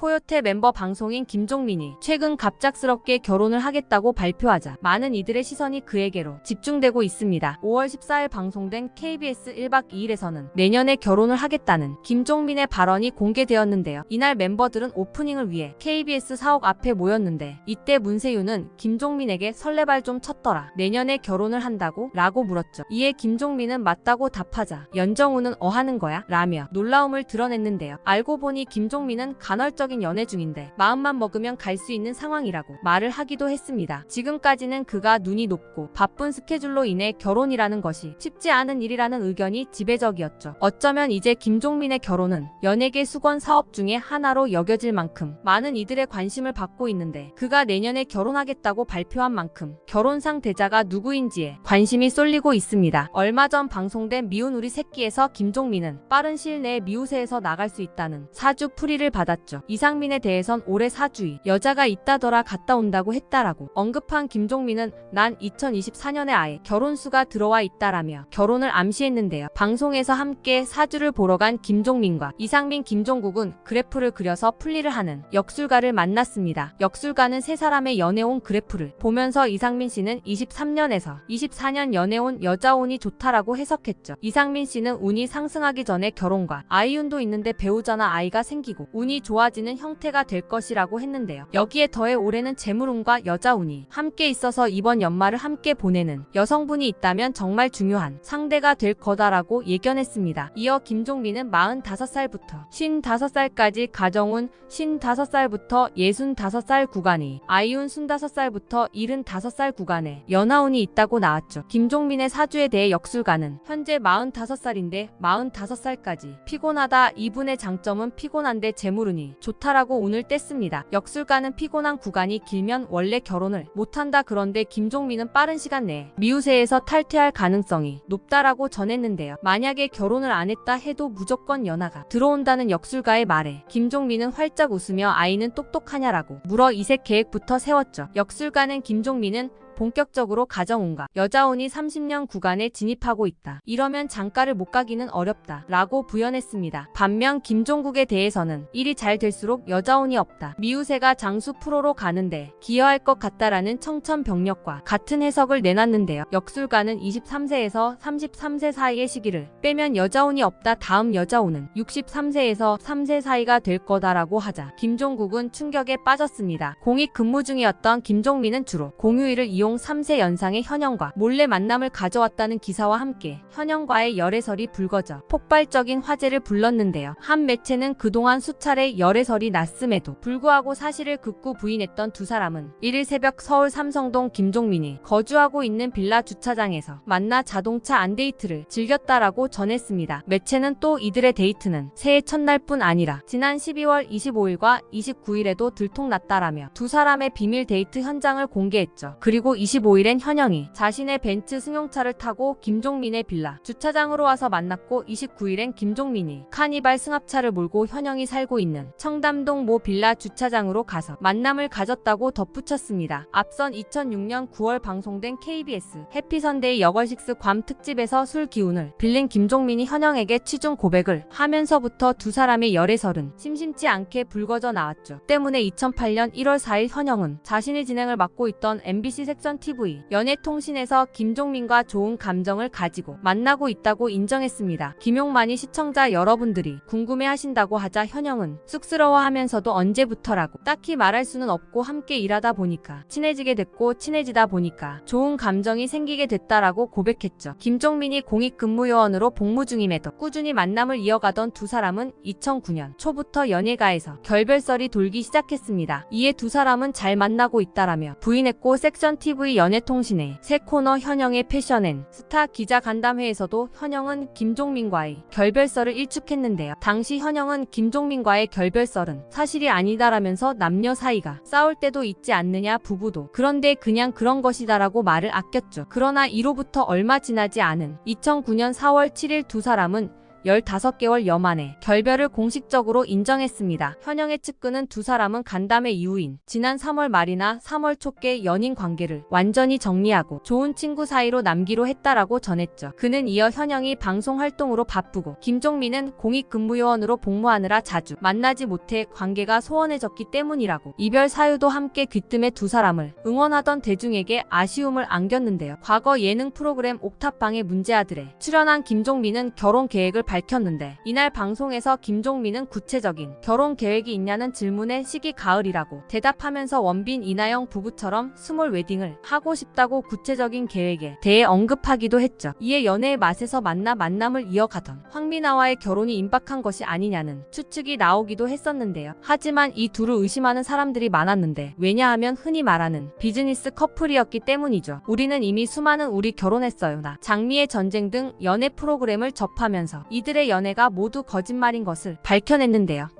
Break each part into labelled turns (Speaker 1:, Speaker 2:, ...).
Speaker 1: 코요태 멤버 방송인 김종민이 최근 갑작스럽게 결혼을 하겠다고 발표하자 많은 이들의 시선이 그에게로 집중되고 있습니다. 5월 14일 방송된 KBS 1박 2일에서는 내년에 결혼을 하겠다는 김종민의 발언이 공개되었는데요. 이날 멤버들은 오프닝을 위해 KBS 사옥 앞에 모였는데 이때 문세윤은 김종민에게 설레발 좀 쳤더라. 내년에 결혼을 한다고? 라고 물었죠. 이에 김종민은 맞다고 답하자 연정우는 어하는 거야? 라며 놀라움을 드러냈는데요. 알고 보니 김종민은 간헐적 인 연애 중인데 마음만 먹으면 갈 수 있는 상황이라고 말을 하기도 했습니다. 지금까지는 그가 눈이 높고 바쁜 스케줄로 인해 결혼이라는 것이 쉽지 않은 일이라는 의견이 지배적이었죠. 어쩌면 이제 김종민의 결혼은 연예계 수건 사업 중에 하나로 여겨질 만큼 많은 이들의 관심을 받고 있는데 그가 내년에 결혼하겠다고 발표한 만큼 결혼상 대자가 누구인지에 관심이 쏠리고 있습니다. 얼마 전 방송된 미운 우리 새끼에서 김종민은 빠른 시일 내에 미우새에서 나갈 수 있다는 사주 풀이를 받았죠. 이 상민에 대해선 올해 사주이 여자가 있다더라 갔다 온다고 했다라고 언급한 김종민은 난 2024년에 아예 결혼수가 들어와 있다라며 결혼을 암시했는데요. 방송에서 함께 사주를 보러 간 김종민과 이상민 김종국은 그래프를 그려서 풀이를 하는 역술가를 만났습니다. 역술가는 세 사람의 연애운 그래프를 보면서 이상민 씨는 23년에서 24년 연애운 여자운이 좋다라고 해석했죠. 이상민 씨는 운이 상승하기 전에 결혼과 아이운도 있는데 배우자나 아이가 생기고 운이 좋아지는 형태가 될 것이라고 했는데요. 여기에 더해 올해는 재물운과 여자운이 함께 있어서 이번 연말을 함께 보내는 여성분이 있다면 정말 중요한 상대가 될 거다라고 예견했습니다. 이어 김종민은 45살부터 55살까지 가정운 55살부터 65살 구간이 아이운 25살부터 75살 구간에 연하운이 있다고 나왔죠. 김종민의 사주에 대해 역술가는 현재 45살인데 45살까지 피곤하다 이분의 장점은 피곤한데 재물운이 좋다 라고 운을 뗐습니다. 역술가는 피곤한 구간이 길면 원래 결혼을 못한다 그런데 김종민은 빠른 시간 내에 미우새에서 탈퇴할 가능성이 높다라고 전했는데요. 만약에 결혼을 안 했다 해도 무조건 연하가 들어온다는 역술가의 말에 김종민은 활짝 웃으며 아이는 똑똑하냐라고 물어 이색 계획부터 세웠죠. 역술가는 김종민은 본격적으로 가정운과 여자운이 30년 구간에 진입하고 있다. 이러면 장가를 못 가기는 어렵다. 라고 부연했습니다. 반면 김종국에 대해서는 일이 잘 될수록 여자운이 없다. 미우새가 장수 프로로 가는데 기여할 것 같다라는 청천벽력과 같은 해석을 내놨는데요. 역술가는 23세에서 33세 사이의 시기를 빼면 여자운이 없다. 다음 여자운은 63세에서 3세 사이가 될 거다라고 하자 김종국은 충격에 빠졌습니다. 공익 근무 중이었던 김종민은 주로 공휴일을 이용 3세 연상의 현영과 몰래 만남을 가져왔다는 기사와 함께 현영과의 열애설이 불거져 폭발적인 화제를 불렀는데요. 한 매체는 그동안 수차례 열애설이 났음에도 불구하고 사실을 극구 부인했던 두 사람은 1일 새벽 서울 삼성동 김종민이 거주하고 있는 빌라 주차장에서 만나 자동차 안데이트를 즐겼다라고 전했습니다. 매체는 또 이들의 데이트는 새해 첫날뿐 아니라 지난 12월 25일과 29일에도 들통났다라며 두 사람의 비밀 데이트 현장을 공개했죠. 그리고 25일엔 현영이 자신의 벤츠 승용차를 타고 김종민의 빌라 주차장으로 와서 만났고 29일엔 김종민이 카니발 승합차를 몰고 현영이 살고 있는 청담동 모 빌라 주차장으로 가서 만남을 가졌다고 덧붙였습니다. 앞선 2006년 9월 방송된 KBS 해피선데이 여걸식스 괌 특집에서 술 기운을 빌린 김종민이 현영에게 취중 고백을 하면서부터 두 사람의 열애설은 심심치 않게 불거져 나왔죠. 때문에 2008년 1월 4일 현영은 자신의 진행을 맡고 있던 MBC 색선 TV 연예통신에서 김종민과 좋은 감정을 가지고 만나고 있다고 인정했습니다. 김용만이 시청자 여러분들이 궁금해하신다고 하자 현영은 쑥스러워하면서도 언제부터라고 딱히 말할 수는 없고 함께 일하다 보니까 친해지게 됐고 친해지다 보니까 좋은 감정이 생기게 됐다라고 고백했죠. 김종민이 공익근무요원으로 복무 중임에도 꾸준히 만남을 이어가던 두 사람은 2009년 초부터 연예가에서 결별설이 돌기 시작했습니다. 이에 두 사람은 잘 만나고 있다라며 부인했고 섹션 TV 연예통신의 새 코너 현영의 패션앤 스타 기자 간담회에서도 현영은 김종민과의 결별설을 일축했는데요. 당시 현영은 김종민과의 결별설은 사실이 아니다라면서 남녀 사이가 싸울 때도 있지 않느냐 부부도 그런데 그냥 그런 것이다라고 말을 아꼈죠. 그러나 이로부터 얼마 지나지 않은 2009년 4월 7일 두 사람은 15개월 여 만에 결별을 공식적으로 인정했습니다. 현영의 측근은 두 사람은 간담회 이후인 지난 3월 말이나 3월 초께 연인 관계를 완전히 정리하고 좋은 친구 사이로 남기로 했다라고 전했죠. 그는 이어 현영이 방송 활동으로 바쁘고 김종민은 공익근무요원으로 복무하느라 자주 만나지 못해 관계가 소원해졌기 때문이라고 이별 사유도 함께 귀뜸해 두 사람을 응원하던 대중에게 아쉬움을 안겼는데요. 과거 예능 프로그램 옥탑방의 문제아들에 출연한 김종민은 결혼 계획을 밝혔는데 이날 방송에서 김종민은 구체적인 결혼 계획이 있냐는 질문에 시기 가을이라고 대답하면서 원빈 이나영 부부처럼 스몰 웨딩을 하고 싶다고 구체적인 계획에 대해 언급하기도 했죠. 이에 연애의 맛에서 만나 만남을 이어가던 황미나와의 결혼이 임박한 것이 아니냐는 추측이 나오기도 했었는데요. 하지만 이 둘을 의심하는 사람들이 많았는데 왜냐하면 흔히 말하는 비즈니스 커플이었기 때문이죠. 우리는 이미 수많은 우리 결혼했어요 나 장미의 전쟁 등 연애 프로그램을 접하면서 이 들의 연애가 모두 거짓말인 것을 밝혀냈는데요.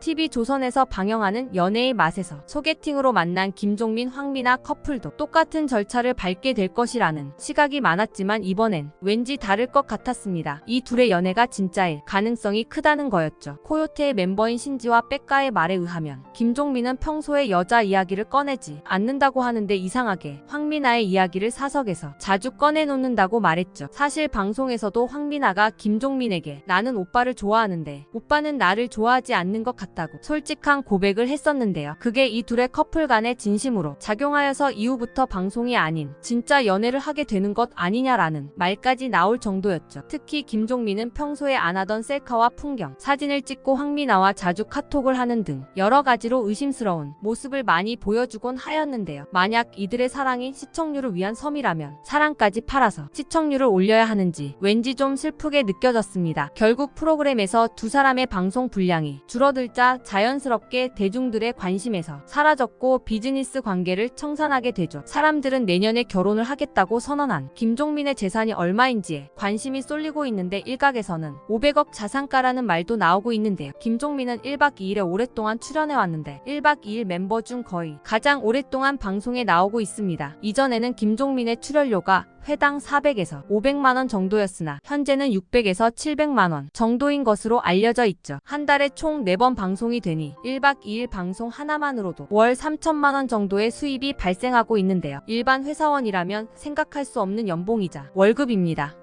Speaker 1: TV조선에서 방영하는 연애의 맛에서 소개팅으로 만난 김종민, 황미나 커플도 똑같은 절차를 밟게 될 것이라는 시각이 많았지만 이번엔 왠지 다를 것 같았습니다. 이 둘의 연애가 진짜일 가능성이 크다는 거였죠. 코요테의 멤버인 신지와 백가의 말에 의하면 김종민은 평소에 여자 이야기를 꺼내지 않는다고 하는데 이상하게 황미나의 이야기를 사석에서 자주 꺼내놓는다고 말했죠. 사실 방송에서도 황미나가 김종민에게 나는 오빠를 좋아하는데 오빠는 나를 좋아하지 않는 것 같 다고 솔직한 고백을 했었는데요. 그게 이 둘의 커플 간의 진심으로 작용하여서 이후부터 방송이 아닌 진짜 연애를 하게 되는 것 아니냐라는 말까지 나올 정도였죠. 특히 김종민은 평소에 안 하던 셀카와 풍경, 사진을 찍고 황미나와 자주 카톡을 하는 등 여러 가지로 의심스러운 모습을 많이 보여주곤 하였는데요. 만약 이들의 사랑이 시청률을 위한 섬이라면 사랑까지 팔아서 시청률을 올려야 하는지 왠지 좀 슬프게 느껴졌습니다. 결국 프로그램에서 두 사람의 방송 분량이 줄어들자 자연스럽게 대중들의 관심에서 사라졌고 비즈니스 관계를 청산하게 되죠. 사람들은 내년에 결혼을 하겠다고 선언한 김종민의 재산이 얼마인지에 관심이 쏠리고 있는데 일각에서는 500억 자산가라는 말도 나오고 있는데요. 김종민은 1박 2일에 오랫동안 출연해왔는데 1박 2일 멤버 중 거의 가장 오랫동안 방송에 나오고 있습니다. 이전에는 김종민의 출연료가 회당 400에서 500만 원 정도였으나 현재는 600에서 700만 원 정도인 것으로 알려져 있죠. 한 달에 총 4번 방송이 되니 1박 2일 방송 하나만으로도 월 3천만 원 정도의 수입이 발생하고 있는데요. 일반 회사원이라면 생각할 수 없는 연봉이자 월급입니다.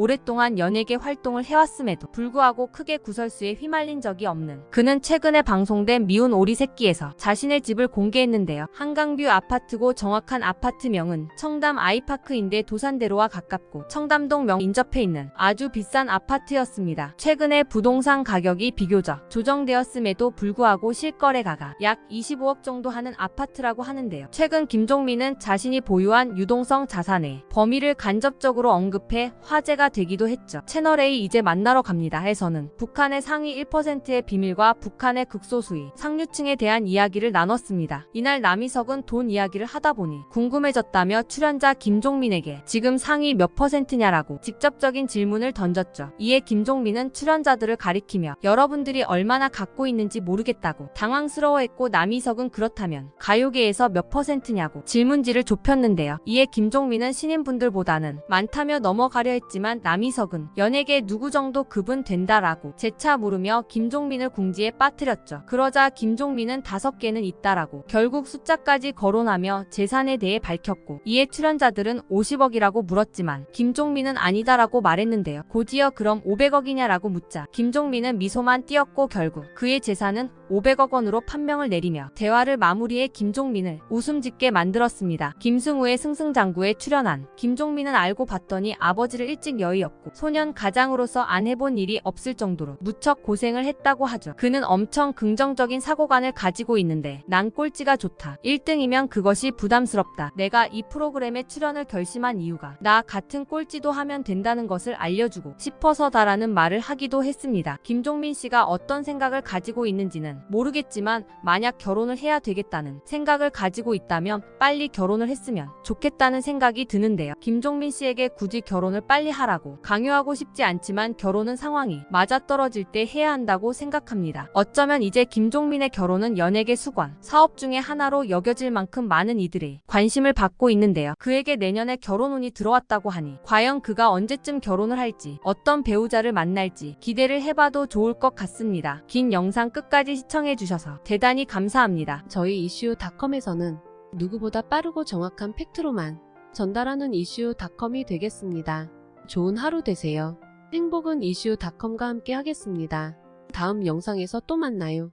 Speaker 1: 오랫동안 연예계 활동을 해왔음에도 불구하고 크게 구설수에 휘말린 적이 없는 그는 최근에 방송된 미운 오리 새끼에서 자신의 집을 공개했는데요. 한강뷰 아파트고 정확한 아파트명은 청담 아이파크인데 도산대로와 가깝고 청담동 명 인접해 있는 아주 비싼 아파트였습니다. 최근에 부동산 가격이 비교적 조정되었음에도 불구하고 실거래가가 약 25억 정도 하는 아파트라고 하는데요. 최근 김종민은 자신이 보유한 유동성 자산의 범위를 간접적으로 언급해 화제가 되기도 했죠. 채널A 이제 만나러 갑니다 해서는 북한의 상위 1%의 비밀과 북한의 극소수의 상류층에 대한 이야기를 나눴습니다. 이날 남희석은 돈 이야기를 하다 보니 궁금해졌다며 출연자 김종민에게 지금 상위 몇 퍼센트냐라고 직접적인 질문을 던졌죠. 이에 김종민은 출연자들을 가리키며 여러분들이 얼마나 갖고 있는지 모르겠다고 당황스러워했고 남희석은 그렇다면 가요계에서 몇 퍼센트냐고 질문지를 좁혔는데요. 이에 김종민은 신인분들보다는 많다며 넘어가려 했지만 남희석은 연예계 누구 정도 급은 된다라고 재차 물으며 김종민을 궁지에 빠뜨렸죠. 그러자 김종민은 다섯 개는 있다라고 결국 숫자까지 거론하며 재산에 대해 밝혔고 이에 출연자들은 50억이라고 물었지만 김종민은 아니다라고 말했는데요. 곧이어 그럼 500억이냐라고 묻자 김종민은 미소만 띄었고 결국 그의 재산은 500억 원으로 판명을 내리며 대화를 마무리해 김종민을 웃음 짓게 만들었습니다. 김승우의 승승장구에 출연한 김종민은 알고 봤더니 아버지를 일찍 여의었고 소년 가장으로서 안 해본 일이 없을 정도로 무척 고생을 했다고 하죠. 그는 엄청 긍정적인 사고관을 가지고 있는데 난 꼴찌가 좋다. 1등이면 그것이 부담스럽다. 내가 이 프로그램에 출연을 결심한 이유가 나 같은 꼴찌도 하면 된다는 것을 알려주고 싶어서다라는 말을 하기도 했습니다. 김종민 씨가 어떤 생각을 가지고 있는지는 모르겠지만 만약 결혼을 해야 되겠다는 생각을 가지고 있다면 빨리 결혼을 했으면 좋겠다는 생각이 드는데요. 김종민 씨에게 굳이 결혼을 빨리 하라 하라고 강요하고 싶지 않지만 결혼은 상황이 맞아떨어질 때 해야 한다고 생각합니다. 어쩌면 이제 김종민의 결혼은 연예계 수관, 사업 중에 하나로 여겨질 만큼 많은 이들의 관심을 받고 있는데요. 그에게 내년에 결혼운이 들어왔다고 하니 과연 그가 언제쯤 결혼을 할지 어떤 배우자를 만날지 기대를 해봐도 좋을 것 같습니다. 긴 영상 끝까지 시청해주셔서 대단히 감사합니다.
Speaker 2: 저희 이슈닷컴에서는 누구보다 빠르고 정확한 팩트로만 전달하는 이슈닷컴이 되겠습니다. 좋은 하루 되세요. 행복은 이슈닷컴과 함께 하겠습니다. 다음 영상에서 또 만나요.